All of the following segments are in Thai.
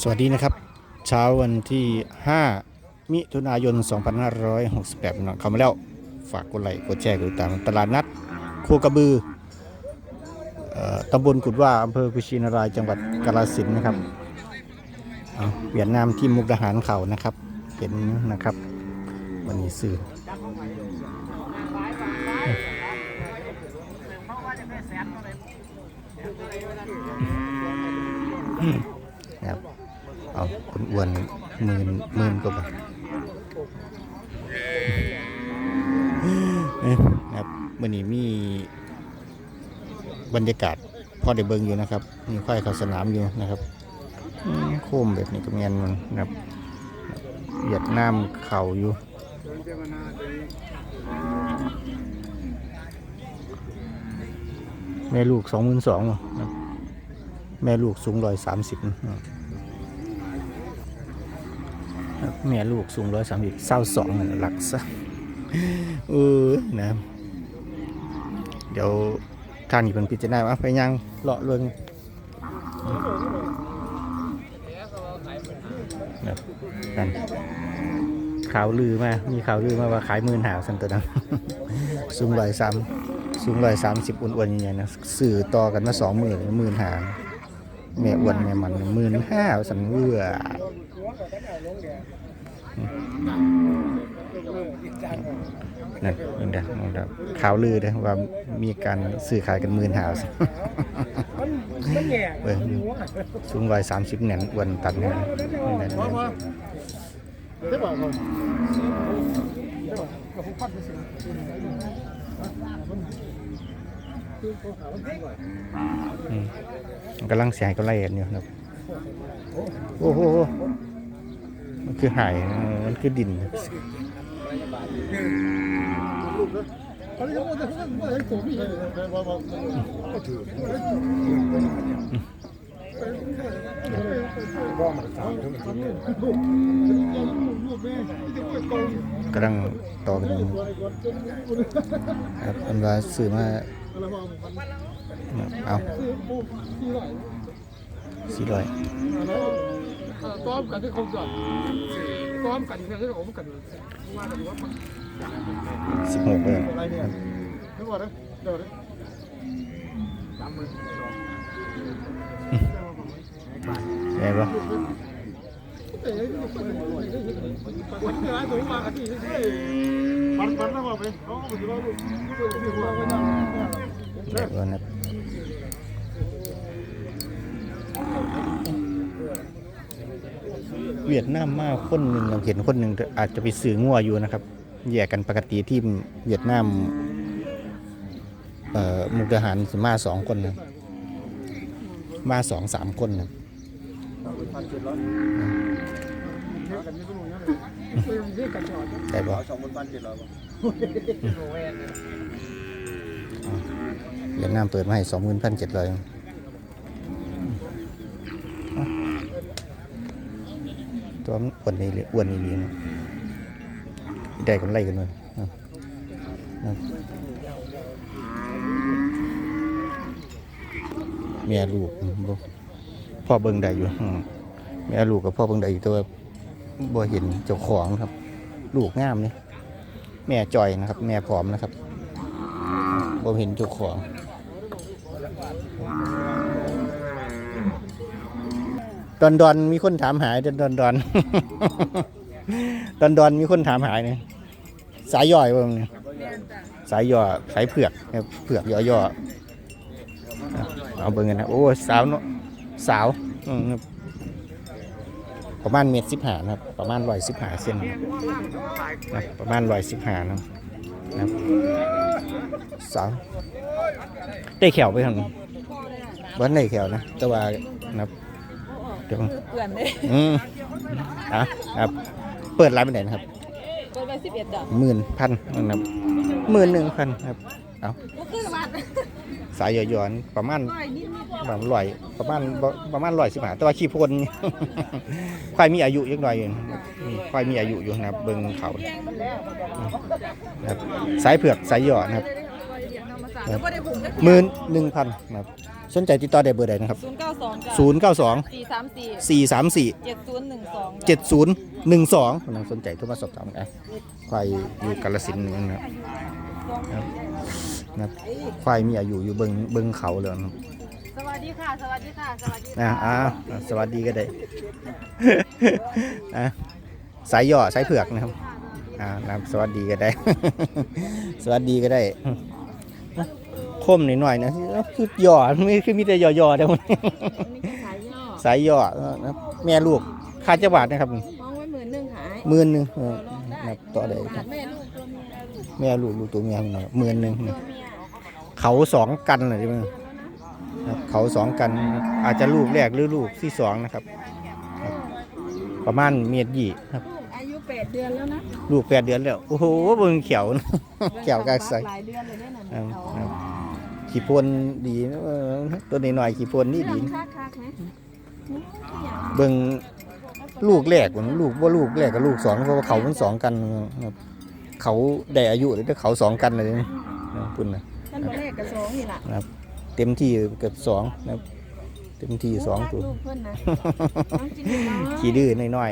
สวัสดีนะครับ เช้าวันที่ 5 มิถุนายน 2568นะเข้ามาแล้ว ฝากกดไลค์กดแชร์กดติดตามตลาดนัดโคกระบืออตำบลกุดว่าอำเภอกุชินารายจังหวัดกาฬสินธุ์นะครับเวียดนามที่มุกดาหารเขานะครับ เห็นนะครับ วันนี้สื่อครับ เอาคนอ้วนหมื่นหมื่นกว่าบาทนะครับวันนี้มีบรรยากาศพอได้เบิ่งอยู่นะครับ มีควายเข้าสนามอยู่นะครับโค้มแบบนี้ก็แมนมันนะครับเหยียดน้ำเข่าอยู่แม่ลูกสองหมื่นสองแม่ลูกสูงร้อยสามสิบ แม่ลูกสูงร้อยสามสิบเศร้าสองหลักซะเออนะเดี๋ยวทางนี้เป็นพิจารณาว่าไปยังเลาะเรื่องนะกันข่าวลือมา มีข่าวลือมาว่าขายมื่นหาสันตัวนั้นสูงร้อยสามสูงร้อยสามสิบอ้วนๆอย่างเงี้ยนะสื่อต่อกันมาสองหมื่นหมื่นหาแม่อ้วนแม่มันหมื่นห้าสันเบื่อ นั่นนั่นเด้องด้อข่าวลือเด้อว่ามีการซื้อขายกันหมื่นหาสันมันแง่เบิ่งสูงร้อยสามสิบแหน่นอ้วนตันเนี่ยนั่นพอพอๆได้อกก่อนได้อกกับผู้พัดไปสิคือเขาขาวมันก่อนอืมมันกำลังเสียหายก็ไล่กันอยู่ครับโอ้โห มันคือหายมันคือดินกเลยตอนนี้ว่าจะดังถึงลูกลูกแม่ที่ไปกองกำลังต่อกันครับมันว่าซื้อมาเอาสี่ร้อย ต้อมกันที่คงจะต้อมกันเนี่ยที่ผมกันว่ากันว่ามันสิบหกเลยอะไรเนี่ยนึกว่านะเดี๋ยวนะสามหมื่นใช่ปะเตะที่มันเป็นวันนี้ร้านตัวมากันที่ที่ปันปันแล้วมาไปเขาก็ไปดูว่าลูกที่หัวไว้นั่งเดี๋ยวก่อนนะ เวียดนามมาคนหนึ่งเราเห็นคนหนึ่งอาจจะไปซื้องัวอยู่นะครับ แยกกันปกติที่เวียดนามเอ่อมุกดาหารสิมาสองคนนะมาสองสามคนนะกันนี่ก็รู้นะเลยเรื่องกันจอดได้ปะสองพันพันเจ็ดร้อยเวียดนามเปิดมาให้สองหมื่นพันเจ็ดร้อย ตัวมันอ้วนนี่เลยอ้วนนี่เลยนะได้กำไรกันเลยแม่ลูกพ่อเบิ่งได้อยู่อืมแม่ลูกกับพ่อเบิ่งได้อยู่ต่ว่าบ่เห็นเจ้าของครับ ลูกงามนี่แม่จอยนะครับ แม่ผอมนะครับผมเห็นเจ้าของ ดอนดอนมีคนถามหายดอนดอนดอนดอนมีคนถามหายเนี่ยสายย่อยว่างเนี่ยสายย่อสายเผือกเนี่ยเผือกย่อย่อเอาเบิ่งกันนะโอ้สาวเนาะสาวประมาณเมตรสิบห้านะครับ ประมาณร้อยสิบห้าเซนนะประมาณร้อยสิบห้านะนะสาวได้แขวไปทางบ้านได้แขวนะแต่ว่านะครับ เดี๋ยวเพื่อนเลยอืมอะครับเปิดร้านไปไหนนะครับเปิดไปสิบเอ็ดดอกหมื่นพันนะครับหมื่นหนึ่งพันครับเอาก็คือมาสายย้อนๆประมาณหน่อยนิดนิดประมาณร้อยประมาณบ่ประมาณร้อยสิบห้าแต่ว่าขี้โพนควายมีอายุยังหน่อยอยู่นะครับอืมควายมีอายุอยู่นะครับเบิ่งเขานะครับสายเผือกสายหยอดนะครับ แล้วก็ได้บุ๋มก็หมื่นหนึ่งพันนะครับสนใจติดต่อได้เบอร์ใดนะครับศูนย์เก้าสองจ้ะศูนย์เก้าสองสี่สามสี่สี่สามสี่ เจ็ดศูนย์หนึ่งสองเจ็ดศูนย์หนึ่งสองกำลังสนใจโทุกมาสอบถามกันควายอยู่กาลสินธุ์นี่นะครับนะครับนะครับควายมีอายุอยู่เบิงเบิงเขาเลยนะครับสวัสดีค่ะ สวัสดีค่ะ สวัสดีอ่าอ่าสวัสดีก็ได้ อะสายย่อสายเผือกนะครับอ่านะครับสวัสดีก็ได้ สวัสดีก็ได้ คมหน่อยๆนะคือย่อไม่คือมีแต่ย่อๆเดี๋ยวมันนี่ก็ขายย่อสายย่อนะครับแม่ลูกค่าจะบาทนะครับมองไว้หมื่นหนึ่งหายหมื่นหนึ่งเออนะครับต่อได้บาทแม่ลูกตัวเมียลูกแม่ลูกลูกตัวเมียมันหน่อยหมื่นหนึ่งตัวเมียเขาสองกันเลยใช่ไหมครับเขาสองกันนะครับอาจจะลูกแรกหรือลูกที่สองนะครับครับประมาณเมียดยี่ครับลูกอายุแปดเดือนแล้วนะลูกแปดเดือนแล้วโอ้โหเบิ่งเขียวนะแก้วกากใสหลายเดือนเลยเนี่ยครับเขาครับขี้พนดีนะเออตัวนี้หน่อยๆขี้พนนี่ดีเรื่องคักๆไหมนี่อย่างเบิ่งลูกแรกมันลูกว่าลูกแรกกับลูกสองเพราะว่าเขามันสองกันครับเขาได้อายุเลยแต่เขาสองกันเลยนะพุ่นนะท่านตัวเลขกับสองนี่แหละเต็มที่เกือบสองนะครับเต็มที่สองตัวลูกเพื่อนนะน้องจินนิดน้อยขี้ดื้อน้อย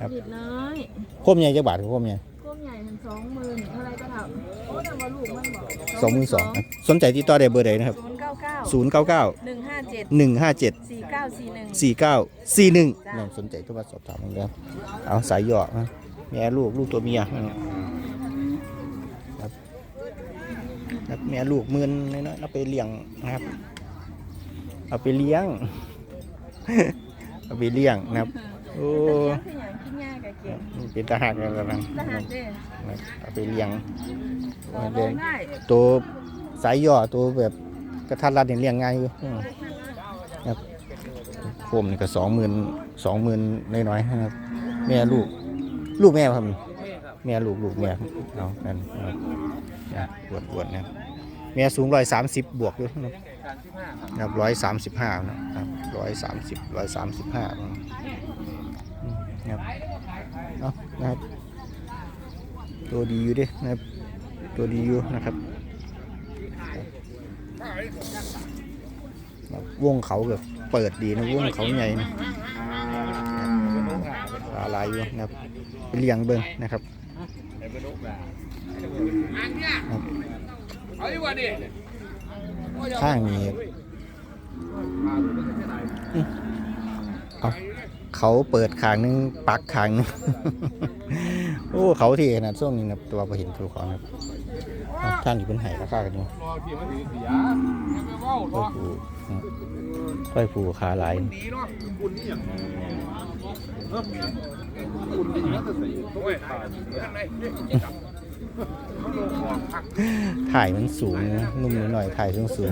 ครับจินน้อยๆโคมใหญ่จักบาทครับโคมใหญ่ก้มใหญ่ถึงสองหมื่นเท่าไรก็เท่าโอ้แต่ว่าลูกมันบอก สองหมื่นสองสนใจติดต่อได้เบอร์ใดนะครับศูนย์เก้าเก้าศูนย์เก้าเก้าหนึ่งห้าเจ็ดหนึ่งห้าเจ็ดสี่เก้าสี่หนึ่งสี่เก้าสี่หนึ่งจ้ะนั่นสนใจโทุกมาสอบถามกันแล้วเอาสายหยอกนะแม่ลูกลูกตัวเมียนะครับครับแม่ลูกหมื่นน้อยๆเอาไปเลี้ยงนะครับ เอาไปเลี้ยง เอาไปเลี้ยงนะครับ โอ้ เป็นอย่างกินยากับเก่งเป็นทหารกันแล้วนะทหารเด้เอาไปเลี้ยงเด้ตัวสายย่อตัวแบบกระทัดรัดเนี่ยเลี้ยงง่ายอยู่ครับโคมนี่ก็สองหมื่นสองหมื่นน้อยๆนะครับแม่ลูก ลูกแม่ครับแม่ลูกลูกแม่เอานั่นนะครับอวดอวดๆนะแม่สูงร้อยสามสิบบวกอยู่นะครับร้อยสามสิบห้านะครับร้อยสามสิบร้อยสามสิบห้านะครับ เอานะครับตัวดีอยู่เดินะครับตัวดีอยู่นะครับวงเขาแบบเปิดดีนะวงเขาใหญ่นะปลาลายอยู่นะครับเลี้ยงเบิ้งนะครับข้างนี้เอา เขาเปิดขางนึงปักขางนึงโอ้เขาที่ขนาดช่วงนี้นะตัวพอเห็นถูกเขานะครับเอาท่านอยู่เป็นไห้ราคากันอยู่รอพี่มันถือเสียค่อยผูค่อยผูขาหลายถ่ายข้างในเขาลงหัวผักถ่ายมันสูงนะนุ่มนิดหน่อยถ่ายสูงสูง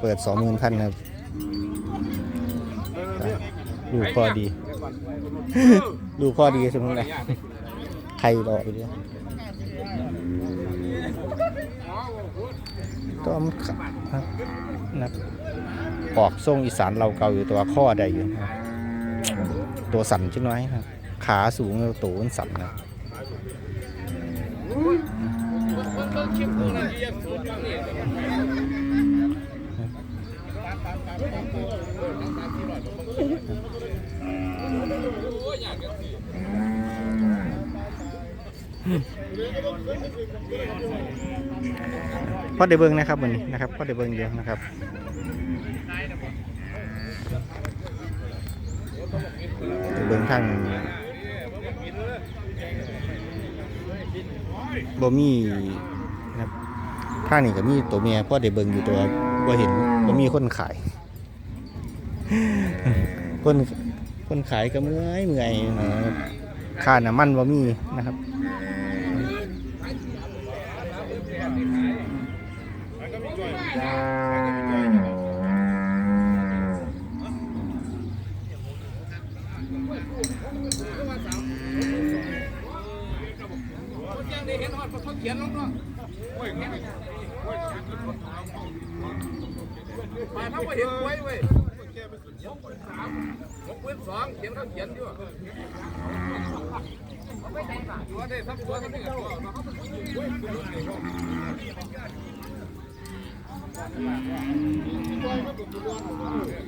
เปิดสองหมื่นพันนะ ครับดูพอดีดูพอดีสมมติเลยใครรอไปเนี่ยก็มันขะนะออกทรงอีสานเราเกาอยู่ตัวข้อได้อยู่นะครับตัวสั่นชิ้นน้อยครับขาสูงแล้วตัวมันสั่นนะ พอได้เบิ่งนะครับวันนี้นะครับพอได้เบิ่งเยอะนะครับได้เบิ่งทางบ่มีนะครับทางนี้ก็มีตัวเมียพอได้เบิ่งอยู่ตัวบ่เห็นบ่มีคนขาย คนคนขายก็เมื่อยเมื่อยนะครับค่าน้ำมันบ่มีนะครับมาทั้งประเทศไว้เว้ย หกเว็บสองเขียนเขาเขียนด้วยไม่ใช่ป่ะตัวได้ทั้งตัวทั้งนี่กับตัวมาเขาเป็นดิวคุณรู้ว่า